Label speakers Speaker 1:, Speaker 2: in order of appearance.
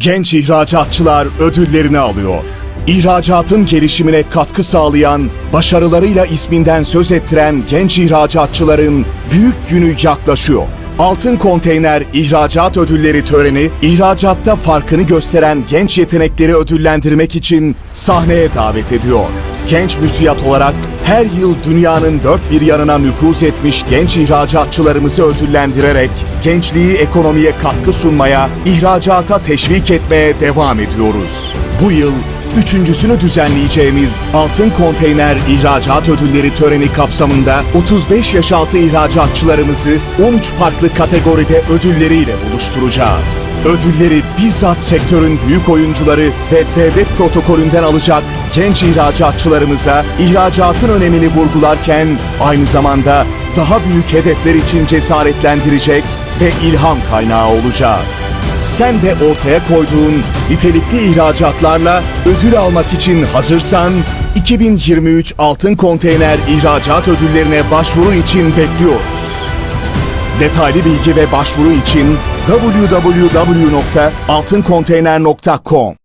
Speaker 1: Genç ihracatçılar ödüllerini alıyor. İhracatın gelişimine katkı sağlayan, başarılarıyla isminden söz ettiren genç ihracatçıların büyük günü yaklaşıyor. Altın Konteyner İhracat Ödülleri töreni, ihracatta farkını gösteren genç yetenekleri ödüllendirmek için sahneye davet ediyor. Genç müsiyat olarak her yıl dünyanın dört bir yanına nüfuz etmiş genç ihracatçılarımızı ödüllendirerek gençliği ekonomiye katkı sunmaya, ihracata teşvik etmeye devam ediyoruz. Bu yıl Üçüncüsünü düzenleyeceğimiz Altın Konteyner İhracat Ödülleri töreni kapsamında 35 yaş altı ihracatçılarımızı 13 farklı kategoride ödülleriyle buluşturacağız. Ödülleri bizzat sektörün büyük oyuncuları ve devlet protokolünden alacak genç ihracatçılarımıza ihracatın önemini vurgularken aynı zamanda daha büyük hedefler için cesaretlendirecek ve ilham kaynağı olacağız. Sen de ortaya koyduğun nitelikli ihracatlarla ödül almak için hazırsan 2023 Altın Konteyner İhracat Ödüllerine başvuru için bekliyoruz. Detaylı bilgi ve başvuru için www.altınkonteyner.com